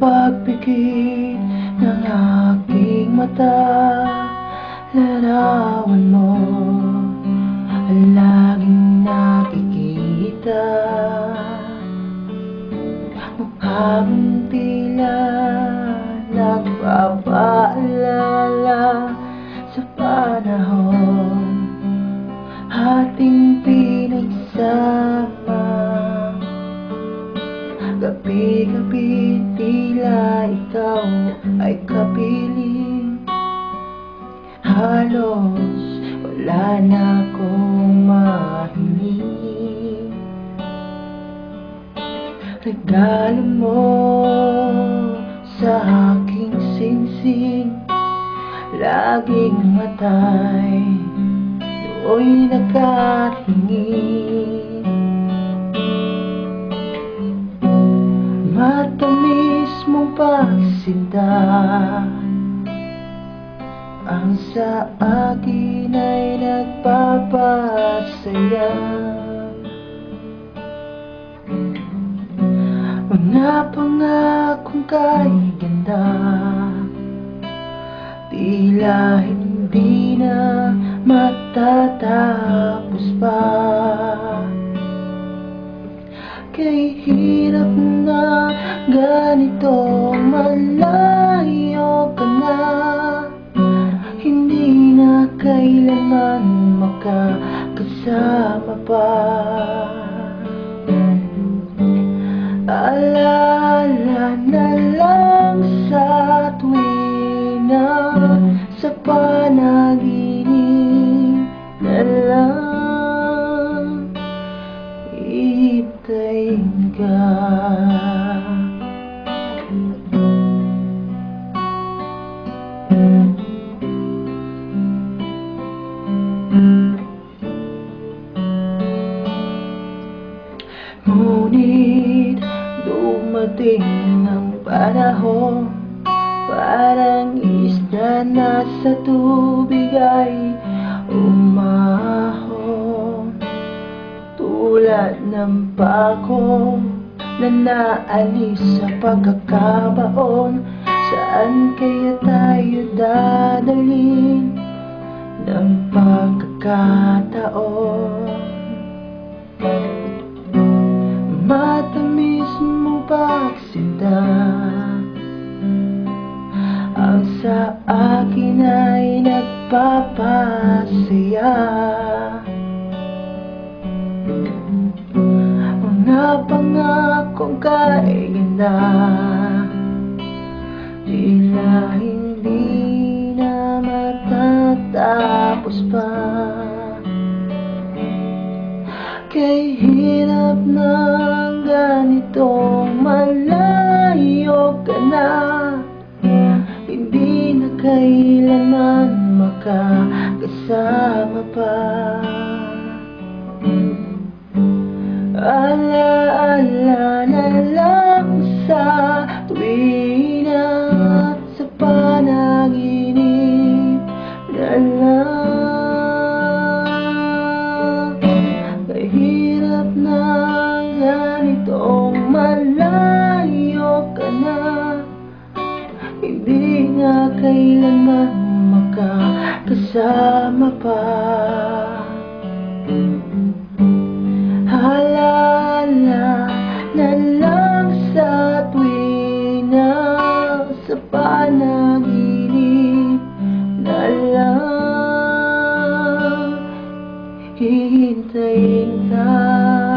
pagpikit ng aking mata. Larawan mo ang laging nakikita. Mukha mong tila nagpapaalala Gabi-gabi tila ikaw ay kapiling Halos wala na akong mahiling Regalo mo sa aking singsing Laging matay Do'y nakahingi pagsinta Ang sa akin ay nagpapasaya. Mga pangakong kay ganda Tila hindi na matatapos pa. Kay hirap na ganito malayo ka na Hindi na kailanman makakasama pa. Alala na lang sa tuwing na sa panaginip na lang Iitayin ka dumating ang panahon Parang isda na sa tubig ay umahon. Tulad ng pako na naalis sa pagkakabaon Saan kaya tayo dadalhin ng pagkakataon pagsinta Ang sa akin ay nagpapasaya. Mga pangakong kay ganda Tila hindi na matatapos pa. Kay hirap ng ganitong malayo ka na. Hindi na kailanman makakasama pa. Ala-ala na lang sa tuwing kailanman makakasama pa. Halala na lang sa tuwing sa panaginip na lang hihintayin tayo